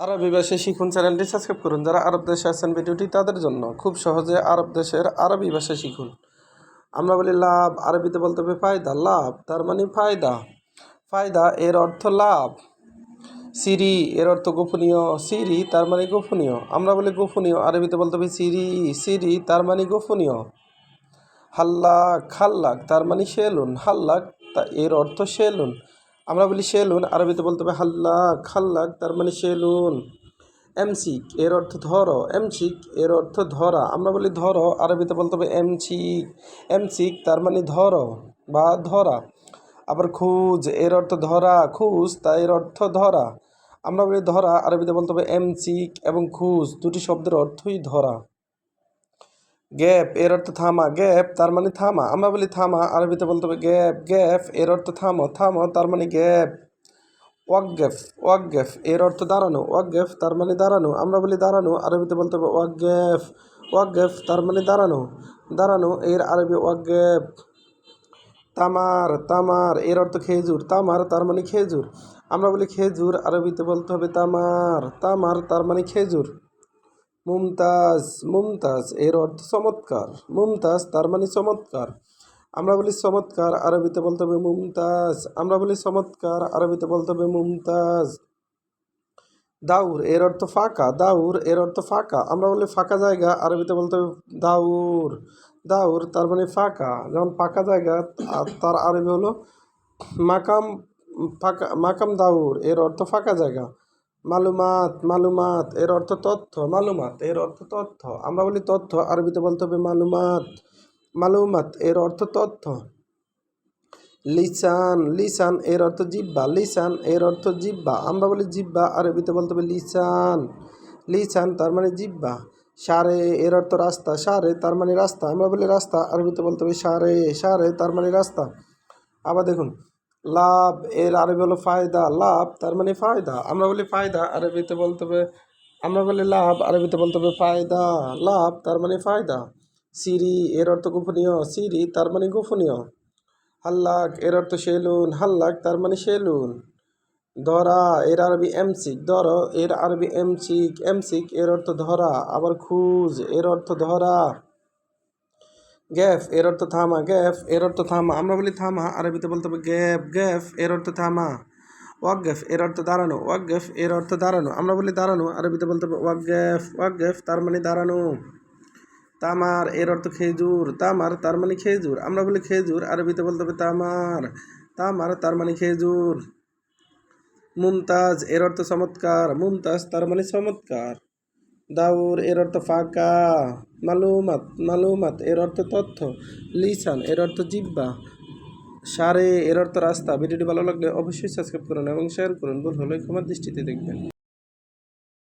আরবি ভাষায় শিখুন চ্যানেলটি সাবস্ক্রাইব করুন। যারা আরব দেশে আছেন ভিডিওটি তাদের জন্য খুব সহজে আরব দেশের আরবি ভাষা শিখুন। আমরা বলি লাভ, আরবিতে বলতে হবে ফায়দা। লাভ, তার মানে ফায়দা। ফায়দা এর অর্থ লাভ। সিরি এর অর্থ গোপনীয়। সিরি, তার মানে গোপনীয়। আমরা বলি গোপনীয়, আরবিতে বলতে হবে সিরি। সিরি, তার মানে গোপনীয়। হাল্লাক হাল্লাক, তার মানে সেলুন। হাল্লাক, তা এর অর্থ সেলুন। আমরা বলি সেলুন, আরবিতে বলতে হবে হাল্লাক হাল্লাক তার মানে সেলুন। এমসিক এর অর্থ ধরো, এমসিক এর অর্থ ধরা। আমরা বলি ধরো, আরবিতে বলতে হবে এমসিক। এমসিক তার মানে ধরো বা ধরা। আবার খুঁজ, এর অর্থ ধরা, খুঁজ, তা এর অর্থ ধরা। আমরা বলি ধরা, আরবিতে বলতে হবে এমসিক এবং খুঁজ, দুটি শব্দের অর্থই ধরা। গ্যাপ এর অর্থ থামা, গ্যাপ, তার মানে থামা। আমরা বলি থামা, আরবিতে বলতে হবে গ্যাপ গ্যাপ এর অর্থ থামো থামো, তার মানে গ্যাপ। ওয়াকগ্যাফ ওয়াকগ্যাফ এর অর্থ দাঁড়ানো ওয়াকগ্যাফ তার মানে দাঁড়ানো। আমরা বলি দাঁড়ানো, আরবিতে বলতে হবে ওয়াকগ্যাফ ওয়াকগ্যাফ তার মানে দাঁড়ানো। দাঁড়ানো, এর আরবি ওয়াকগ্যাফ তামার তামার এর অর্থ খেজুর, তামার, তার মানে খেজুর। আমরা বলি খেজুর, আরবিতে বলতে হবে তামার তামার, তার মানে খেজুর। মুমতাজ মুমতাজ এর অর্থ চমৎকার। মুমতাজ তার মানে চমৎকার। আমরা বলি চমৎকার, আরবিতে বলতে হবে মুমতাজ। আমরা বলি চমৎকার, আরবিতে বলতে হবে মুমতাজ। দাউর এর অর্থ ফাঁকা। দাউর এর অর্থ ফাঁকা। আমরা বলি ফাঁকা জায়গা, আরবিতে বলতে হবে দাউর। দাউর তার মানে ফাঁকা। যেমন ফাঁকা জায়গা তার আরবি হলো মাকাম, ফাঁকা, মাকাম দাউর এর অর্থ ফাঁকা জায়গা। মালুমাত মালুমাত, এর অর্থ তথ্য, মালুমাত, এর অর্থ তথ্য। আমরা বলি তথ্য, আরবিতে বলতে হবে মালুমাত। মালুমাত, এর অর্থ তথ্য। লিসান লিসান, এর অর্থ জিব্বা লিসান, এর অর্থ জিব্বা আমরা বলি জিব্বা আরবিতে বলতে হবে লিসান। লিসান, তার মানে জিব্বা সারে, এর অর্থ রাস্তা। সারে, তার মানে রাস্তা। আমরা বলি রাস্তা, আরবিতে বলতে হবে সারে। সারে, তার মানে রাস্তা। আবার দেখুন লাভ, এর আরবি হলো ফায়দা, লাভ, তার মানে ফায়দা। আমরা বলি ফায়দা, আরবিতে বলতে হবে, আমরা বলি লাভ, আরবিতে বলতে হবে ফায়দা। লাভ, তার মানে ফায়দা। সিরি, এর অর্থ গোপনীয়। সিরি, তার মানে গোপনীয়। হাল্লাক, এর অর্থ সেলুন। হাল্লাক, তার মানে সেলুন। ধরা, এর আরবি এমসিক। ধর, এর আরবি এমসিক। এমসিক, এর অর্থ ধরা। আবার খুঁজ, এর অর্থ ধরা। গ্যাফ, এর অর্থ থামা, গ্যাফ, এর অর্থ থামা। আমরা বলি থামা, আরবিতে বলতে হবে গ্যাপ গ্যাফ, এর অর্থ থামা। ওয়াকগ্যাফ এর অর্থ দাঁড়ানো। ওয়াকগ্যাফ এর অর্থ দাঁড়ানো। আমরা বলি দাঁড়ানো, আরবিতে বলতে হবে ওয়াক ওয়াকগ্যাফ ওয়াকগ্যাফ তার মানে দাঁড়ানো। তামার, এর অর্থ খেজুর। তামার, তার মানে খেজুর। আমরা বলি খেজুর, আরবিতে বলতে হবে তামার। তামার, তার মানে খেজুর। মুমতাজ, এর অর্থ চমৎকার। মুমতাজ, তার মানে চমৎকার। দাউর এর অর্থ ফাঁকা, মালুমাত মালুমাত এর অর্থ তথ্য, লিসান এর অর্থ জিব্বা, সারে এর অর্থ রাস্তা। ভিডিওটি ভালো লাগলে অবশ্যই সাবস্ক্রাইব করুন এবং শেয়ার করুন। ভুল হলে ক্ষমার দৃষ্টিতে দেখবেন।